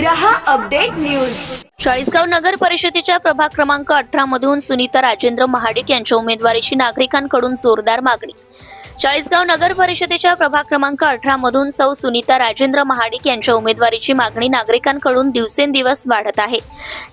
रहा update news. Chalisgaon नगर परिषदेच्या प्रभाग क्रमांक अठरा मधून सुनीता राजेंद्र महाडिक यांच्या उमेदवारीची नागरिकांकडून जोरदार मागणी. चाळीसगाव नगर परिषदेच्या प्रभाग क्रमांक अठरा मधून सौ सुनीता राजेंद्र महाडिक यांच्या उमेदवारीची मागणी नागरिकांकडून दिवसेंदिवस वाढत आहे.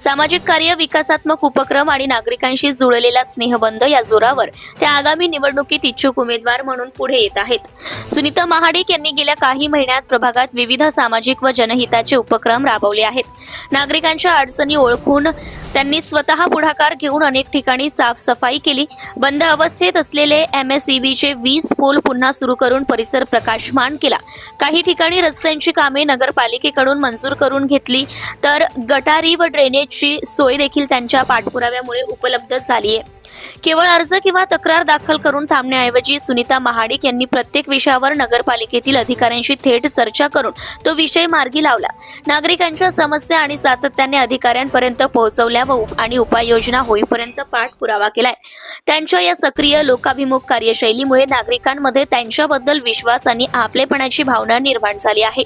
सामाजिक कार्य विकासात्मक उपक्रम आणि नागरिकांशी जुळलेला स्नेहबंध या जोरावर त्या आगामी निवडणुकीत इच्छुक उमेदवार म्हणून पुढे येत आहेत. सुनीता महाडिक यांनी गेल्या काही महिन्यात प्रभागात विविध सामाजिक व जनहिताचे उपक्रम राबवले आहेत. नागरिकांच्या अडचणी ओळखून त्यांनी स्वतः पुढाकार घेऊन अनेक ठिकाणी साफसफाई केली. बंद अवस्थेत असलेले एम एस चे वीस पोल पुन्हा सुरू करून परिसर प्रकाशमान केला. काही ठिकाणी रस्त्यांची कामे नगरपालिकेकडून मंजूर करून घेतली. तर गटारी व ड्रेनेजची सोय देखील त्यांच्या पाठपुराव्यामुळे उपलब्ध झाली आहे केवळ अर्ज किंवा तक्रार दाखल करून थांबण्याऐवजी सुनीता महाडिक यांनी प्रत्येक विषयावर नगरपालिकेतील अधिकाऱ्यांशी थेट चर्चा करून तो विषय मार्गी लावला. नागरिकांच्या समस्या आणि सातत्याने अधिकाऱ्यांपर्यंत पोहोचवल्या व आणि उपाययोजना होईपर्यंत पाठपुरावा केलाय. त्यांच्या या सक्रिय लोकाभिमुख कार्यशैलीमुळे नागरिकांमध्ये त्यांच्याबद्दल विश्वास आणि आपलेपणाची भावना निर्माण झाली आहे.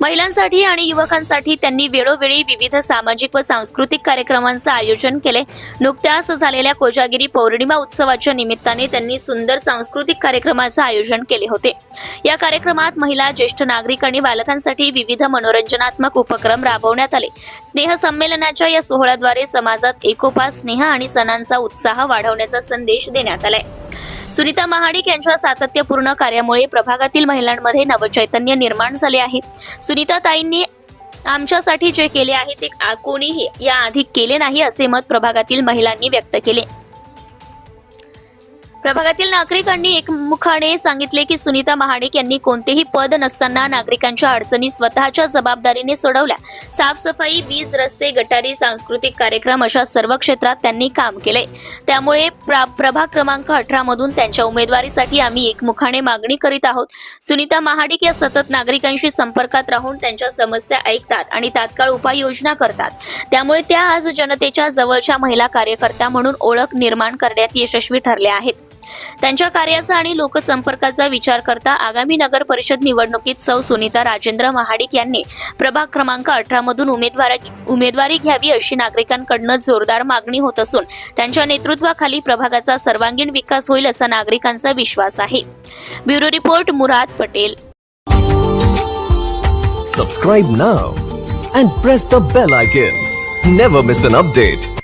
महिलांसाठी आणि युवकांसाठी त्यांनी वेळोवेळी विविध सामाजिक व सांस्कृतिक कार्यक्रमांचं आयोजन केले. नुकत्याच झालेल्या कोजागिरी पौर्णिमा उत्सवाच्या निमित्ताने त्यांनी सुंदर सांस्कृतिक कार्यक्रमाचं आयोजन केले होते. या कार्यक्रमात महिला ज्येष्ठ नागरिक आणि बालकांसाठी विविध मनोरंजनात्मक उपक्रम राबवण्यात आले. स्नेह संमेलनाच्या या सोहळ्याद्वारे समाजात एकोपा स्नेह आणि सणांचा उत्साह वाढवण्याचा संदेश देण्यात आलाय. सुनीता महाडिक यांच्या सातत्यपूर्ण कार्यामुळे प्रभागातील महिलांमध्ये नवचैतन्य निर्माण झाले आहे. सुनीता ताईंनी आमच्यासाठी जे केले आहे ते कोणीही याआधी केले नाही असे मत प्रभागातील महिलांनी व्यक्त केले. प्रभागातील नागरिकांनी एकमुखाने सांगितले की सुनीता महाडिक यांनी कोणतेही पद नसताना नागरिकांच्या अडचणी स्वतःच्या जबाबदारीने सोडवल्या. साफसफाई वीज रस्ते गटारी सांस्कृतिक कार्यक्रम अशा सर्व क्षेत्रात त्यांनी काम केले. त्यामुळे प्रा- प्रभाग क्रमांक अठरा मधून त्यांच्या उमेदवारीसाठी आम्ही एकमुखाने मागणी करीत आहोत. सुनीता महाडिक या सतत नागरिकांशी संपर्कात राहून त्यांच्या समस्या ऐकतात आणि तात्काळ उपाययोजना करतात. त्यामुळे त्या आज जनतेच्या जवळच्या महिला कार्यकर्त्या म्हणून ओळख निर्माण करण्यात यशस्वी ठरल्या आहेत. त्यांच्या कार्याचा आणि लोकसंपर्काचा विचार करता आगामी नगर परिषद निवडणुकीत सौ सुनीता राजेंद्र महाडिक यांनी प्रभाग क्रमांक अठरा मधून उमेदवारा उमेदवारी घ्यावी अशी नागरिकांकडनं जोरदार मागणी होत असून त्यांच्या नेतृत्वाखाली प्रभागाचा सर्वांगीण विकास होईल असा नागरिकांचा विश्वास आहे bureau report Murad Patel Subscribe now and press the bell icon. Never miss an update.